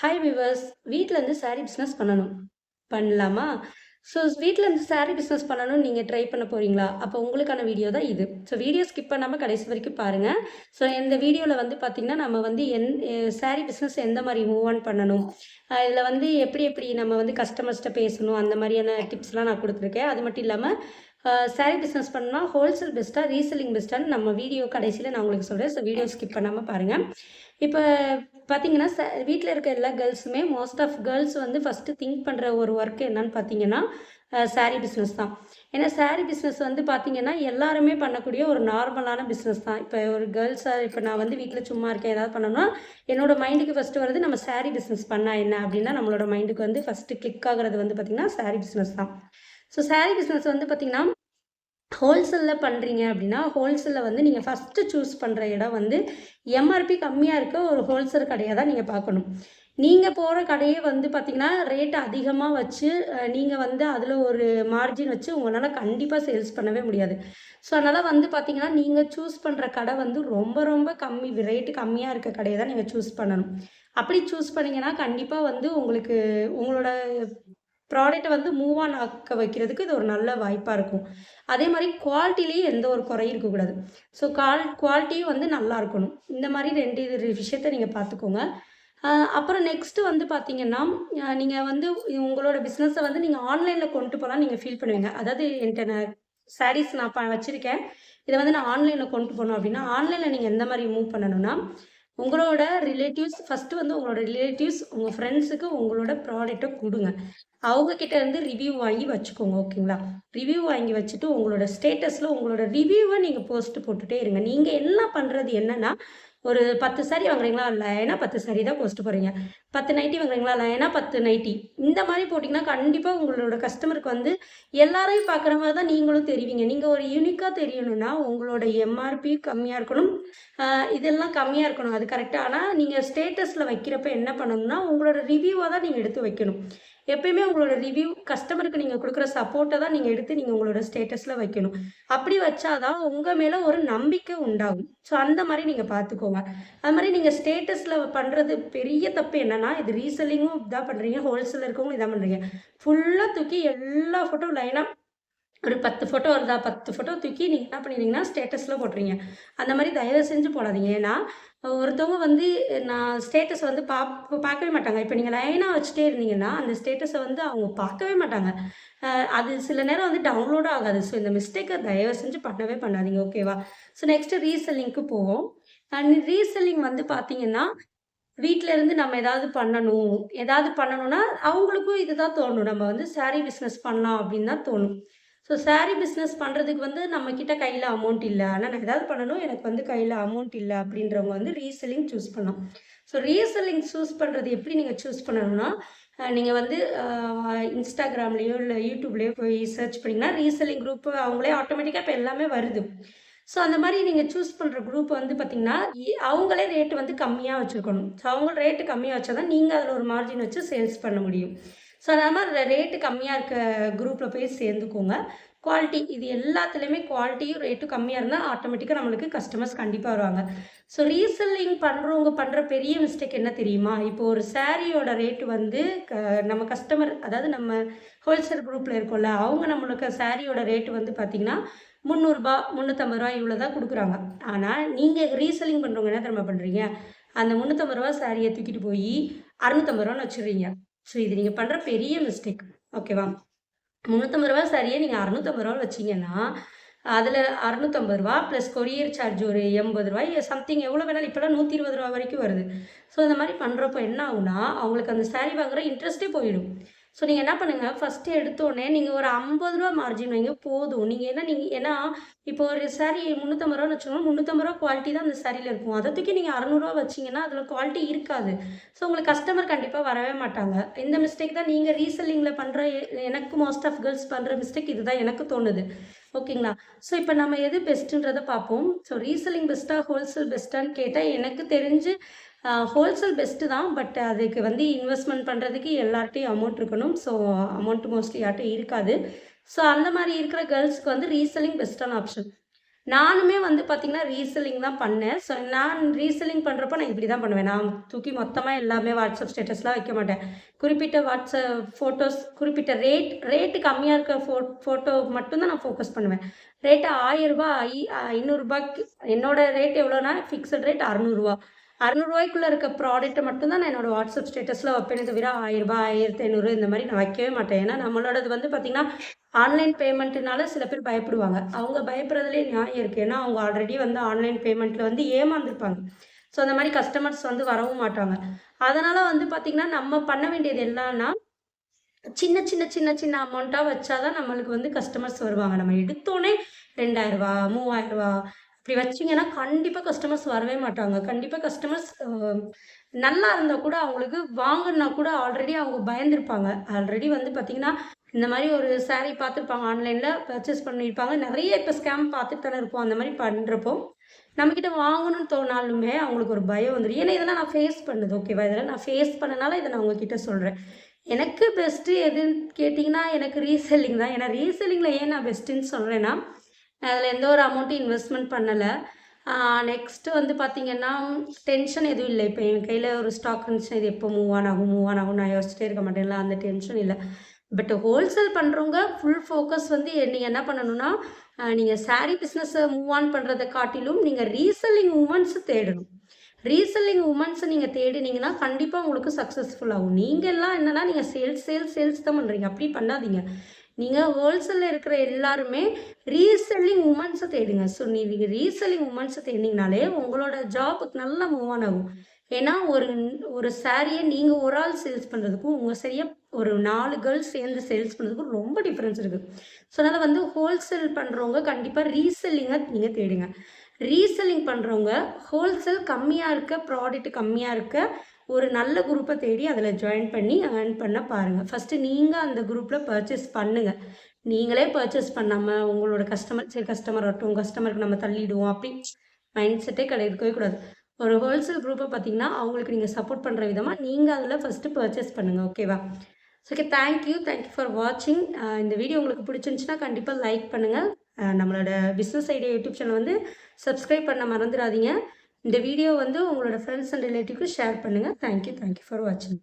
Hi viewers வீட்டிலேருந்து sari business பண்ணணும். பண்ணலாமா? ஸோ வீட்டிலேருந்து சாரீ பிஸ்னஸ் பண்ணணும்னு நீங்கள் ட்ரை பண்ண போகிறீங்களா அப்போ உங்களுக்கான வீடியோ தான் இது. ஸோ வீடியோ ஸ்கிப் பண்ணாமல் கடைசி வரைக்கும் பாருங்கள் ஸோ இந்த வீடியோவில் வந்து பார்த்திங்கன்னா நம்ம வந்து என் சாரீ பிஸ்னஸ் எந்த மாதிரி மூவ் ஆன் பண்ணணும்? இதில் வந்து எப்படி எப்படி நம்ம வந்து கஸ்டமர்ஸ்கிட்ட பேசணும்? அந்த மாதிரியான டிப்ஸ்லாம் நான் கொடுத்துருக்கேன். அது மட்டும் இல்லாமல் சாரீ பிஸ்னஸ் பண்ணால் ஹோல்சேல் பெஸ்ட்டாக ரீசெல்லிங் பெஸ்ட்டான்னு நம்ம வீடியோ கடைசியில் நான் உங்களுக்கு சொல்கிறேன் ஸோ வீடியோ ஸ்கிப் பண்ணாமல் பாருங்கள் இப்போ பார்த்தீங்கன்னா ச வீட்டில் இருக்க எல்லா கேர்ள்ஸுமே மோஸ்ட் ஆஃப் கேர்ள்ஸ் வந்து ஃபஸ்ட்டு திங்க் பண்ணுற ஒரு ஒர்க் என்னன்னு பார்த்தீங்கன்னா சாரீ பிஸ்னஸ் தான். ஏன்னா சாரீ பிஸ்னஸ் வந்து பார்த்தீங்கன்னா எல்லாருமே பண்ணக்கூடிய ஒரு நார்மலான பிஸ்னஸ் தான். இப்போ ஒரு கேர்ள்ஸாக இப்போ நான் வந்து வீட்டில் சும்மா இருக்கேன் ஏதாவது பண்ணணும்னா என்னோடய மைண்டுக்கு ஃபஸ்ட்டு வருது நம்ம சாரீ பிஸ்னஸ் பண்ணால் என்ன அப்படின்னா நம்மளோட மைண்டுக்கு வந்து ஃபஸ்ட்டு கிளிக் ஆகிறது வந்து பார்த்திங்கன்னா சாரீ பிஸ்னஸ் தான். ஸோ சாரீ பிஸ்னஸ் வந்து பார்த்திங்கன்னா ஹோல்சேலில் பண்ணுறீங்க அப்படின்னா ஹோல்சேலில் வந்து நீங்கள் ஃபஸ்ட்டு சூஸ் பண்ணுற இடம் வந்து எம்ஆர்பி கம்மியாக இருக்க ஒரு ஹோல்சேல் கடையை தான் நீங்கள் பார்க்கணும். நீங்கள் போகிற கடையே வந்து பார்த்திங்கன்னா ரேட் அதிகமாக வச்சு நீங்கள் வந்து அதில் ஒரு மார்ஜின் வச்சு உங்களால் கண்டிப்பாக சேல்ஸ் பண்ணவே முடியாது. ஸோ அதனால் வந்து பார்த்திங்கன்னா நீங்கள் சூஸ் பண்ணுற கடை வந்து ரொம்ப ரொம்ப கம்மி ரேட்டு கம்மியாக இருக்க கடையை தான் நீங்கள் சூஸ் பண்ணணும். அப்படி சூஸ் பண்ணிங்கன்னா கண்டிப்பாக வந்து உங்களுக்கு உங்களோட ப்ராடக்ட்டை வந்து மூவ் ஆன் ஆக்க வைக்கிறதுக்கு இது ஒரு நல்ல வாய்ப்பாக இருக்கும். அதே மாதிரி குவாலிட்டிலேயும் எந்த ஒரு குறையும் இருக்கக்கூடாது ஸோ கால் குவாலிட்டியும் வந்து நல்லா இருக்கணும். இந்த மாதிரி ரெண்டு இது விஷயத்த நீங்கள் பார்த்துக்கோங்க. அப்புறம் நெக்ஸ்ட்டு வந்து பார்த்தீங்கன்னா நீங்கள் வந்து உங்களோட பிஸ்னஸை வந்து நீங்கள் ஆன்லைனில் கொண்டு போகலாம் நீங்கள் ஃபீல் பண்ணுவீங்க. அதாவது என்கிட்ட நான் சாரீஸ் நான் ப வச்சுருக்கேன். இதை வந்து நான் ஆன்லைனில் கொண்டு போகணும் அப்படின்னா ஆன்லைனில் நீங்கள் எந்த மாதிரி மூவ் பண்ணணும்னா உங்களோட ரிலேட்டிவ்ஸ் ஃபஸ்ட்டு வந்து உங்களோட ரிலேட்டிவ்ஸ் உங்கள் ஃப்ரெண்ட்ஸுக்கு உங்களோட ப்ராடக்ட்டை கொடுங்க. அவங்க கிட்ட இருந்து ரிவ்யூ வாங்கி வச்சுக்கோங்க ஓகேங்களா ரிவ்யூ வாங்கி வச்சுட்டு உங்களோட ஸ்டேட்டஸில் உங்களோட ரிவ்யூவை நீங்கள் போஸ்ட் போட்டுகிட்டே இருங்க. நீங்கள் என்ன பண்ணுறது என்னென்னா ஒரு பத்து சாரி வாங்குறீங்களா? லைனாக பத்து சாரி தான் போஸ்ட் போகிறீங்க பத்து நைட்டி வாங்குறீங்களா? லைனாக பத்து நைட்டி இந்த மாதிரி போட்டிங்கன்னா கண்டிப்பாக உங்களோட கஸ்டமருக்கு வந்து எல்லாரையும் பார்க்குற மாதிரி தான் நீங்களும் தெரிவிங்க. நீங்கள் ஒரு யூனிக்காக தெரியணும்னா உங்களோட எம்ஆர்பி கம்மியாக இருக்கணும். இதெல்லாம் கம்மியாக இருக்கணும். அது கரெக்டாக ஆனால் நீங்கள் ஸ்டேட்டஸில் வைக்கிறப்ப என்ன பண்ணணும்னா உங்களோட ரிவ்யூவாக தான் நீங்கள் எடுத்து வைக்கணும். எப்பயுமே உங்களோட ரிவ்யூ கஸ்டமருக்கு நீங்கள் கொடுக்குற சப்போர்ட்டை தான் நீங்கள் எடுத்து நீங்கள் உங்களோட ஸ்டேட்டஸில் வைக்கணும். அப்படி வச்சாதான் உங்கள் மேலே ஒரு நம்பிக்கை உண்டாகும். ஸோ அந்த மாதிரி நீங்கள் பார்த்துக்கோங்க அது மாதிரி நீங்கள் ஸ்டேட்டஸில் பண்ணுறது பெரிய தப்பு என்னென்னா இது ரீசெல்லிங்கும் இதாக பண்ணுறீங்க ஹோல்சேலருக்கும் இதாக பண்ணுறீங்க ஃபுல்லாக தூக்கி எல்லா ஃபோட்டோ லைனாக ஒரு பத்து ஃபோட்டோ வருதா? பத்து ஃபோட்டோ தூக்கி நீங்கள் என்ன பண்ணிடுறீங்கன்னா ஸ்டேட்டஸில் போட்டுறீங்க அந்த மாதிரி தயவு செஞ்சு போடாதீங்க. ஏன்னா ஒருத்தவங்க வந்து நான் ஸ்டேட்டஸ் வந்து பா பார்க்கவே மாட்டாங்க. இப்போ நீங்கள் லைனாக வச்சுட்டே இருந்தீங்கன்னா அந்த ஸ்டேட்டஸை வந்து அவங்க பார்க்கவே மாட்டாங்க. அது சில நேரம் வந்து டவுன்லோடு ஆகாது. ஸோ இந்த மிஸ்டேக்கை தயவு செஞ்சு பண்ணவே பண்ணாதீங்க. ஓகேவா ஸோ நெக்ஸ்ட்டு ரீசெல்லிங்க்கு போவோம். அண்ட் ரீசெல்லிங் வந்து பார்த்தீங்கன்னா வீட்டில இருந்து நம்ம ஏதாவது பண்ணணும். ஏதாவது பண்ணணும்னா அவங்களுக்கும் இதுதான் தோணும். நம்ம வந்து சாரீ பிஸ்னஸ் பண்ணலாம் அப்படின்னு தான் தோணும். ஸோ சாரீ பிஸ்னஸ் பண்ணுறதுக்கு வந்து நம்மக்கிட்ட கையில் அமௌண்ட் இல்லை. ஆனால் நான் ஏதாவது பண்ணணும் எனக்கு வந்து கையில் அமௌண்ட் இல்லை அப்படின்றவங்க வந்து ரீசெல்லிங் சூஸ் பண்ணோம் ஸோ ரீசெல்லிங் சூஸ் பண்ணுறது எப்படி நீங்கள் சூஸ் பண்ணணும்னா நீங்கள் வந்து இன்ஸ்டாகிராம்லேயோ இல்லை யூடியூப்லேயோ போய் சர்ச் பண்ணிங்கன்னா ரீசெல்லிங் குரூப் அவங்களே ஆட்டோமேட்டிக்காக இப்போ எல்லாமே வருது. ஸோ அந்த மாதிரி நீங்கள் சூஸ் பண்ணுற குரூப் வந்து பார்த்திங்கன்னா அவங்களே ரேட்டு வந்து கம்மியாக வச்சுருக்கணும் ஸோ அவங்க ரேட்டு கம்மியாக வச்சா தான் நீங்கள் அதில் ஒரு மார்ஜின் வச்சு சேல்ஸ் பண்ண முடியும். ஸோ அதனால் மாதிரி ரேட்டு கம்மியாக இருக்க குரூப்பில் போய் சேர்ந்துக்கோங்க. குவாலிட்டி இது எல்லாத்துலேயுமே குவாலிட்டியும் ரேட்டும் கம்மியாக இருந்தால் ஆட்டோமேட்டிக்காக நம்மளுக்கு கஸ்டமர்ஸ் கண்டிப்பாக வருவாங்க. ஸோ ரீசெல்லிங் பண்ணுறவங்க பண்ணுற பெரிய மிஸ்டேக் என்ன தெரியுமா? இப்போ ஒரு சாரியோட ரேட்டு வந்து க நம்ம கஸ்டமர் அதாவது நம்ம ஹோல்சேல் குரூப்பில் இருக்கோம்ல அவங்க நம்மளுக்கு சாரியோட ரேட்டு வந்து பார்த்திங்கன்னா முந்நூறுரூபா முந்நூற்றம்பது ரூபா இவ்வளோ தான் கொடுக்குறாங்க. ஆனால் நீங்கள் ரீசெல்லிங் பண்ணுறவங்க என்ன திரும்ப பண்ணுறீங்க அந்த முந்நூற்றம்பது ரூபா சாரியை தூக்கிட்டு போய் அறுநூற்றம்பது ரூபான்னு வச்சுடுறீங்க. ஸோ இது நீங்கள் பண்ணுற பெரிய மிஸ்டேக் ஓகேவா முந்நூற்றம்பது ரூபா சரியே நீங்கள் அறநூற்றம்பது ரூபா வச்சிங்கன்னா அதில் அறநூற்றம்பது ரூபா ப்ளஸ் கொரியர் சார்ஜ் ஒரு எண்பது ரூபாய் சம்திங் எவ்வளோ வேணாலும் இப்போலாம் நூற்றி இருபது ரூபா வரைக்கும் வருது. ஸோ இந்த மாதிரி பண்ணுறப்போ என்ன ஆகுனா அவங்களுக்கு அந்த சாரீ வாங்குகிற இன்ட்ரெஸ்ட்டே போயிடும். ஸோ நீங்கள் என்ன பண்ணுங்கள் ஃபஸ்ட்டு எடுத்தோடனே நீங்கள் ஒரு ஐம்பது ரூபா மார்ஜின் வைங்க போதும். நீங்கள் என்ன நீங்கள் ஏன்னா இப்போ ஒரு சாரீ முந்நூற்றம்பது ரூபான்னு வச்சுக்கோங்க முந்நூற்றம்பது ரூபா குவாலிட்டி தான் அந்த சாரியில் இருக்கும். அதை தூக்கி நீங்கள் அறநூறுவா வச்சிங்கன்னா அதில் குவாலிட்டி இருக்காது. ஸோ உங்களுக்கு கஸ்டமர் கண்டிப்பாக வரவே மாட்டாங்க. இந்த மிஸ்டேக் தான் நீங்கள் ரீசெல்லிங்கில் பண்ணுற எனக்கு மோஸ்ட் ஆஃப் கேர்ள்ஸ் பண்ணுற மிஸ்டேக் இதுதான் எனக்கு தோணுது. ஓகேங்களா ஸோ இப்போ நம்ம எது பெஸ்ட்டுன்றதை பார்ப்போம். ஸோ ரீசெல்லிங் பெஸ்ட்டாக ஹோல்சேல் பெஸ்ட்டான்னு கேட்டால் எனக்கு தெரிஞ்சு ஹோல்சேல் பெஸ்ட்டு தான் பட் அதுக்கு வந்து இன்வெஸ்ட்மெண்ட் பண்ணுறதுக்கு எல்லார்ட்டையும் அமௌண்ட் இருக்கணும். ஸோ அமௌண்ட் மோஸ்ட்லி யார்ட்டும் இருக்காது. ஸோ அந்த மாதிரி இருக்கிற கேர்ள்ஸ்க்கு வந்து ரீசெல்லிங் பெஸ்ட்டான ஆப்ஷன் நானுமே வந்து பார்த்திங்கன்னா ரீசெல்லிங் தான் பண்ணேன். ஸோ நான் ரீசெல்லிங் பண்ணுறப்போ நான் இப்படி தான் பண்ணுவேன். நான் தூக்கி மொத்தமாக எல்லாமே வாட்ஸ்அப் ஸ்டேட்டஸ்லாம் வைக்க மாட்டேன். குறிப்பிட்ட வாட்ஸ்அப் ஃபோட்டோஸ் குறிப்பிட்ட ரேட் ரேட்டு கம்மியாக இருக்க ஃபோ ஃபோட்டோ மட்டும்தான் நான் ஃபோக்கஸ் பண்ணுவேன். ரேட்டு ஆயிரரூபா ஐ ஐநூறுரூபாய்க்கு என்னோடய ரேட் எவ்வளோனா ஃபிக்ஸட் ரேட் அறநூறுவா அறநூறுவாய்க்குள்ளே இருக்க ப்ராடக்ட்டை மட்டும்தான் நான் என்னோடய வாட்ஸ்அப் ஸ்டேட்டஸில் வைப்பேனே தவிர ஆயிரரூபா ஆயிரத்தி ஐநூறு இந்த மாதிரி நான் வைக்கவே மாட்டேன். ஏன்னா நம்மளோடது வந்து பார்த்திங்கன்னா ஆன்லைன் பேமெண்ட்டுனால சில பேர் பயப்படுவாங்க. அவங்க பயப்படுறதுலேயே நியாயம் இருக்குது ஏன்னா அவங்க ஆல்ரெடி வந்து ஆன்லைன் பேமெண்ட்டில் வந்து ஏமாந்துருப்பாங்க. ஸோ அந்த மாதிரி கஸ்டமர்ஸ் வந்து வரவும் மாட்டாங்க. அதனால் வந்து பார்த்திங்கன்னா நம்ம பண்ண வேண்டியது என்னன்னா சின்ன சின்ன சின்ன சின்ன அமௌண்ட்டாக வச்சாதான் நம்மளுக்கு வந்து கஸ்டமர்ஸ் வருவாங்க. நம்ம எடுத்தோடனே ரெண்டாயிரரூபா மூவாயிரரூபா இப்படி வச்சிங்கன்னா கண்டிப்பாக கஸ்டமர்ஸ் வரவே மாட்டாங்க. கண்டிப்பாக கஸ்டமர்ஸ் நல்லா இருந்தால் கூட அவங்களுக்கு வாங்கினா கூட ஆல்ரெடி அவங்க பயந்துருப்பாங்க. ஆல்ரெடி வந்து பார்த்திங்கன்னா இந்த மாதிரி ஒரு சேரீ பார்த்துருப்பாங்க ஆன்லைனில் பர்ச்சேஸ் பண்ணியிருப்பாங்க நிறைய இப்போ ஸ்கேம் பார்த்துட்டு தானே இருப்போம் அந்த மாதிரி பண்ணுறப்போ நம்மக்கிட்ட வாங்கணும்னு தோணாலுமே அவங்களுக்கு ஒரு பயம் வந்துடும் ஏன்னா இதெல்லாம் நான் ஃபேஸ் பண்ணுது ஓகேவா இதெல்லாம் நான் ஃபேஸ் பண்ணனால இதை நான் உங்ககிட்ட சொல்கிறேன் எனக்கு பெஸ்ட்டு எதுன்னு கேட்டிங்கன்னா எனக்கு ரீசெல்லிங் தான். ஏன்னா ரீசெல்லிங்கில் ஏன் நான் பெஸ்ட்டுன்னு சொல்கிறேன்னா அதில் எந்த ஒரு அமௌண்ட்டும் இன்வெஸ்ட்மெண்ட் பண்ணலை. நெக்ஸ்ட்டு வந்து பார்த்திங்கன்னா டென்ஷன் எதுவும் இல்லை. இப்போ என் கையில் ஒரு ஸ்டாக் இருந்துச்சுன்னா இது எப்போ மூவ் ஆன் ஆகும் மூவ் ஆன் ஆகும் நான் யோசிச்சிட்டே இருக்க மாட்டேன்ல அந்த டென்ஷன் இல்லை. பட் ஹோல்சேல் பண்ணுறவங்க ஃபுல் ஃபோக்கஸ் வந்து நீங்கள் என்ன பண்ணணும்னா நீங்கள் சாரீ பிஸ்னஸை மூவ் ஆன் பண்ணுறதை காட்டிலும் நீங்கள் ரீசெல்லிங் உமன்ஸை தேடணும். ரீசெல்லிங் உமன்ஸை நீங்கள் தேடினீங்கன்னா கண்டிப்பாக உங்களுக்கு சக்ஸஸ்ஃபுல் ஆகும். நீங்கள் எல்லாம் என்னென்னா நீங்கள் சேல்ஸ் சேல்ஸ் சேல்ஸ் தான் பண்ணுறீங்க அப்படி பண்ணாதீங்க. நீங்கள் ஹோல்சேலில் இருக்கிற எல்லாருமே ரீசெல்லிங் உமன்ஸை தேடுங்க. ஸோ நீங்கள் ரீசெல்லிங் உமன்ஸை தேடினீங்கனாலே உங்களோட ஜாபுக்கு நல்லா மூவ் ஆன் ஆகும். ஏன்னா ஒரு ஒரு சாரியை நீங்கள் ஒரு ஆள் சேல்ஸ் பண்ணுறதுக்கும் உங்கள் சரியாக ஒரு நாலு கேர்ள்ஸ் சேர்ந்து சேல்ஸ் பண்ணுறதுக்கும் ரொம்ப டிஃப்ரென்ஸ் இருக்குது ஸோ அதனால் வந்து ஹோல்சேல் பண்ணுறவங்க கண்டிப்பாக ரீசெல்லிங்கை நீங்கள் தேடுங்க. ரீசெல்லிங் பண்ணுறவங்க ஹோல்சேல் கம்மியாக இருக்க ப்ராடக்ட் கம்மியாக இருக்க ஒரு நல்ல குரூப்பை தேடி அதில் ஜாயின் பண்ணி ஏர்ன் பண்ண பாருங்கள் ஃபஸ்ட்டு நீங்கள் அந்த குரூப்பில் பர்ச்சேஸ் பண்ணுங்கள் நீங்களே பர்ச்சேஸ் பண்ணாமல் உங்களோட கஸ்டமர் சரி கஸ்டமர் வரட்டும் கஸ்டமருக்கு நம்ம தள்ளிடுவோம் அப்படி மைண்ட் செட்டே கிடையாது கூடாது. ஒரு ஹோல்சேல் குரூப்பை பார்த்தீங்கன்னா அவங்களுக்கு நீங்கள் சப்போர்ட் பண்ணுற விதமாக நீங்கள் அதில் ஃபஸ்ட்டு பர்ச்சேஸ் பண்ணுங்கள் ஓகேவா ஓகே தேங்க்யூ தேங்க்யூ ஃபார் வாட்சிங் இந்த வீடியோ உங்களுக்கு பிடிச்சிருந்துச்சுன்னா கண்டிப்பாக லைக் பண்ணுங்கள் நம்மளோட பிஸ்னஸ் ஐடியா யூடியூப் சேனல் வந்து சப்ஸ்கிரைப் பண்ண மறந்துடாதீங்க. இந்த வீடியோ வந்து உங்களோட ஃப்ரெண்ட்ஸ் அண்ட் ரிலேட்டிவ்க்கு ஷேர் பண்ணுங்கள் thank you thank you for வாட்சிங்